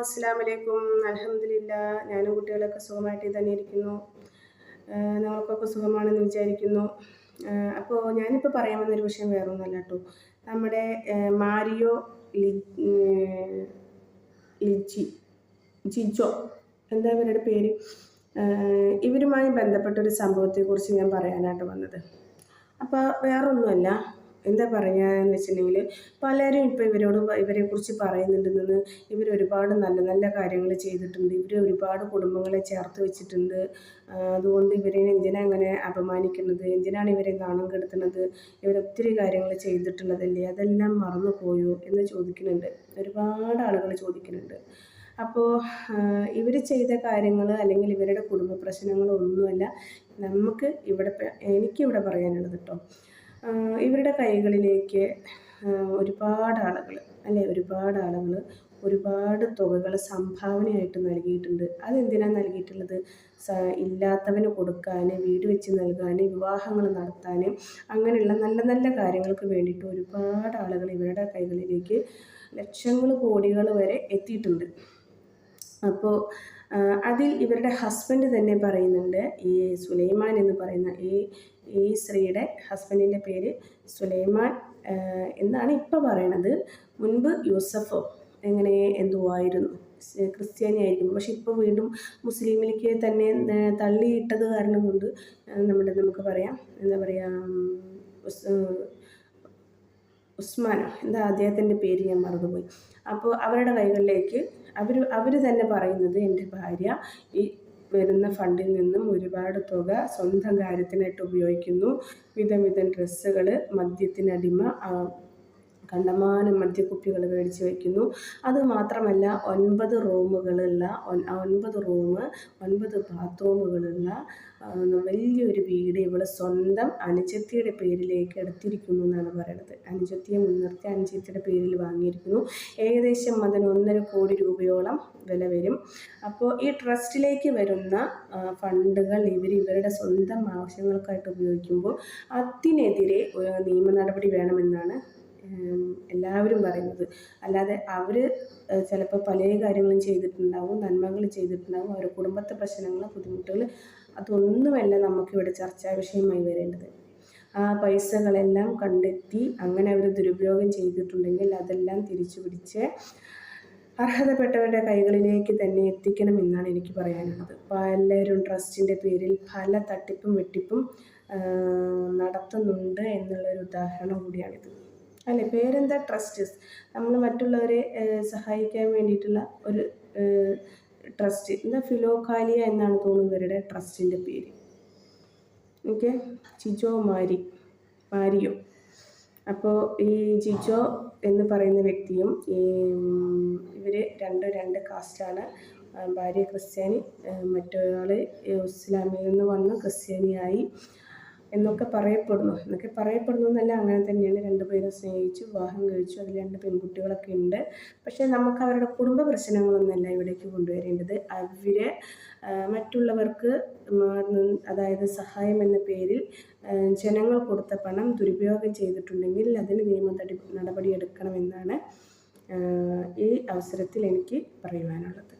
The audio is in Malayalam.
അസ്സാം വലൈക്കും അലഹമില്ല ഞാനും കുട്ടികളൊക്കെ സുഖമായിട്ട് തന്നെ ഇരിക്കുന്നു. നിങ്ങൾക്കൊക്കെ സുഖമാണെന്ന് വിചാരിക്കുന്നു. അപ്പോൾ ഞാനിപ്പോൾ പറയാൻ വന്നൊരു വിഷയം വേറെ ഒന്നുമല്ല കേട്ടോ നമ്മുടെ മാരിയോ ലിജി ജിജോ എന്താ ഇവരുടെ പേര്? ഇവരുമായി ബന്ധപ്പെട്ടൊരു സംഭവത്തെക്കുറിച്ച് ഞാൻ പറയാനായിട്ട് വന്നത്. അപ്പോൾ വേറൊന്നുമല്ല. എന്താ പറയുകയെന്ന് വെച്ചിട്ടുണ്ടെങ്കിൽ പലരും ഇപ്പോൾ ഇവരോട് ഇവരെക്കുറിച്ച് പറയുന്നുണ്ടെന്ന് ഇവർ ഒരുപാട് നല്ല നല്ല കാര്യങ്ങൾ ചെയ്തിട്ടുണ്ട്. ഇവർ ഒരുപാട് കുടുംബങ്ങളെ ചേർത്ത് വെച്ചിട്ടുണ്ട്. അതുകൊണ്ട് ഇവരെ എന്തിനാ അങ്ങനെ അപമാനിക്കുന്നത്? എന്തിനാണ് ഇവരെ നാണം കെടുത്തുന്നത്? ഇവരൊത്തിരി കാര്യങ്ങൾ ചെയ്തിട്ടുള്ളതല്ലേ? അതെല്ലാം മറന്നു പോയോ എന്ന് ചോദിക്കുന്നുണ്ട്. ഒരുപാട് ആളുകൾ ചോദിക്കുന്നുണ്ട്. അപ്പോൾ ഇവർ ചെയ്ത കാര്യങ്ങൾ അല്ലെങ്കിൽ ഇവരുടെ കുടുംബ പ്രശ്നങ്ങളൊന്നുമല്ല നമുക്ക് ഇവിടെ എനിക്കിവിടെ പറയാനുള്ളത് കേട്ടോ ഇവരുടെ കൈകളിലേക്ക് ഒരുപാട് ആളുകൾ അല്ലെ? ഒരുപാട് ആളുകൾ ഒരുപാട് തുകകൾ സംഭാവനയായിട്ട് നൽകിയിട്ടുണ്ട്. അതെന്തിനാണ് നൽകിയിട്ടുള്ളത്? ഇല്ലാത്തവന് കൊടുക്കാൻ വീട് വെച്ച് നൽകാൻ വിവാഹങ്ങൾ നടത്താൻ അങ്ങനെയുള്ള നല്ല നല്ല കാര്യങ്ങൾക്ക് വേണ്ടിയിട്ട് ഒരുപാട് ആളുകൾ ഇവരുടെ കൈകളിലേക്ക് ലക്ഷങ്ങൾ കോടികൾ വരെ എത്തിയിട്ടുണ്ട്. അപ്പോൾ അതിൽ ഇവരുടെ ഹസ്ബൻഡ് തന്നെ പറയുന്നുണ്ട് ഈ സുലൈമാൻ എന്ന് പറയുന്ന ഈ ഈ സ്ത്രീയുടെ ഹസ്ബൻഡിന്റെ പേര് സുലൈമാൻ എന്നാണ് ഇപ്പോൾ പറയണത്. മുൻപ് യൂസഫ് എങ്ങനെ എന്തോ ആയിരുന്നു ക്രിസ്ത്യാനി ആയിരുന്നു പക്ഷെ ഇപ്പോൾ വീണ്ടും മുസ്ലിമിലേക്ക് തന്നെ തള്ളിയിട്ടത് കാരണം കൊണ്ട് നമ്മുടെ നമുക്ക് പറയാം എന്താ പറയുക ഉസ്മാനോ എന്താ അദ്ദേഹത്തിന്റെ പേര് ഞാൻ മറന്നുപോയി. അപ്പോൾ അവരുടെ കൈകളിലേക്ക് അവർ അവർ തന്നെ പറയുന്നത് എന്റെ ഭാര്യ ഈ വരുന്ന ഫണ്ടിൽ നിന്നും ഒരുപാട് തുക സ്വന്തം കാര്യത്തിനായിട്ട് ഉപയോഗിക്കുന്നു. വിധം വിധം ഡ്രസ്സുകൾ മദ്യത്തിനടിമ കണ്ടമാനം മദ്യക്കുപ്പികൾ മേടിച്ച് വയ്ക്കുന്നു അതുമാത്രമല്ല ഒൻപത് റൂമുകളുള്ള ഒൻപത് റൂം ഒൻപത് ബാത്റൂമുകളുള്ള വലിയൊരു വീട് ഇവൾ സ്വന്തം അനുജത്തിയുടെ പേരിലേക്ക് എടുത്തിരിക്കുന്നു എന്നാണ് പറയുന്നത് അനുജത്തിയെ മുൻനിർത്തി അനുജത്തിയുടെ പേരിൽ വാങ്ങിയിരിക്കുന്നു. ഏകദേശം അതിന് ഒന്നര കോടി രൂപയോളം വില വരും. അപ്പോൾ ഈ ട്രസ്റ്റിലേക്ക് വരുന്ന ഫണ്ടുകൾ ഇവർ ഇവരുടെ സ്വന്തം ആവശ്യങ്ങൾക്കായിട്ട് ഉപയോഗിക്കുമ്പോൾ അതിനെതിരെ നിയമ നടപടി വേണമെന്നാണ് എല്ലാവരും പറയുന്നത്. അല്ലാതെ അവർ ചിലപ്പോൾ പല കാര്യങ്ങളും ചെയ്തിട്ടുണ്ടാവും നന്മകൾ ചെയ്തിട്ടുണ്ടാവും. അവരുടെ കുടുംബത്തെ പ്രശ്നങ്ങൾ ബുദ്ധിമുട്ടുകൾ അതൊന്നുമല്ല നമുക്കിവിടെ ചർച്ചാ വിഷയമായി വരേണ്ടത്. ആ പൈസകളെല്ലാം കണ്ടെത്തി അങ്ങനെ അവർ ദുരുപയോഗം ചെയ്തിട്ടുണ്ടെങ്കിൽ അതെല്ലാം തിരിച്ചു പിടിച്ച് അർഹതപ്പെട്ടവരുടെ കൈകളിലേക്ക് തന്നെ എത്തിക്കണമെന്നാണ് എനിക്ക് പറയാനുള്ളത്. പലരും ട്രസ്റ്റിന്റെ പേരിൽ പല തട്ടിപ്പും വെട്ടിപ്പും നടത്തുന്നുണ്ട് എന്നുള്ളൊരു ഉദാഹരണം കൂടിയാണിത്. അല്ലെ? പേരെന്താ? ട്രസ്റ്റ് നമ്മൾ മറ്റുള്ളവരെ സഹായിക്കാൻ വേണ്ടിയിട്ടുള്ള ഒരു ട്രസ്റ്റ് എന്താ ഫിലോകാലിയ എന്നാണ് തോന്നുന്നു ഇവരുടെ ട്രസ്റ്റിന്റെ പേര്. ഓക്കെ? ചിജോ മാരി മാരിയോ. അപ്പോൾ ഈ ജിജോ എന്ന് പറയുന്ന വ്യക്തിയും ഇവർ രണ്ട് രണ്ട് കാസ്റ്റാണ് ഭാര്യ ക്രിസ്ത്യാനി മറ്റൊരാൾ ഇസ്ലാമിൽ നിന്ന് വന്ന് ക്രിസ്ത്യാനിയായി. എന്നൊക്കെ പറയപ്പെടുന്നു. എന്നൊക്കെ പറയപ്പെടുന്നു എന്നല്ല അങ്ങനെ തന്നെയാണ്. രണ്ടുപേരും സ്നേഹിച്ചു വിവാഹം കഴിച്ചു. അതിൽ രണ്ട് പെൺകുട്ടികളൊക്കെ ഉണ്ട്. പക്ഷേ നമുക്ക് അവരുടെ കുടുംബ പ്രശ്നങ്ങളൊന്നുമല്ല ഇവിടേക്ക് കൊണ്ടുവരേണ്ടത്. അവരെ മറ്റുള്ളവർക്ക് അതായത് സഹായം എന്ന പേരിൽ ജനങ്ങൾ കൊടുത്ത പണം ദുരുപയോഗം ചെയ്തിട്ടുണ്ടെങ്കിൽ അതിന് നിയമ നടപടി എടുക്കണമെന്നാണ് ഈ അവസരത്തിൽ എനിക്ക് പറയുവാനുള്ളത്.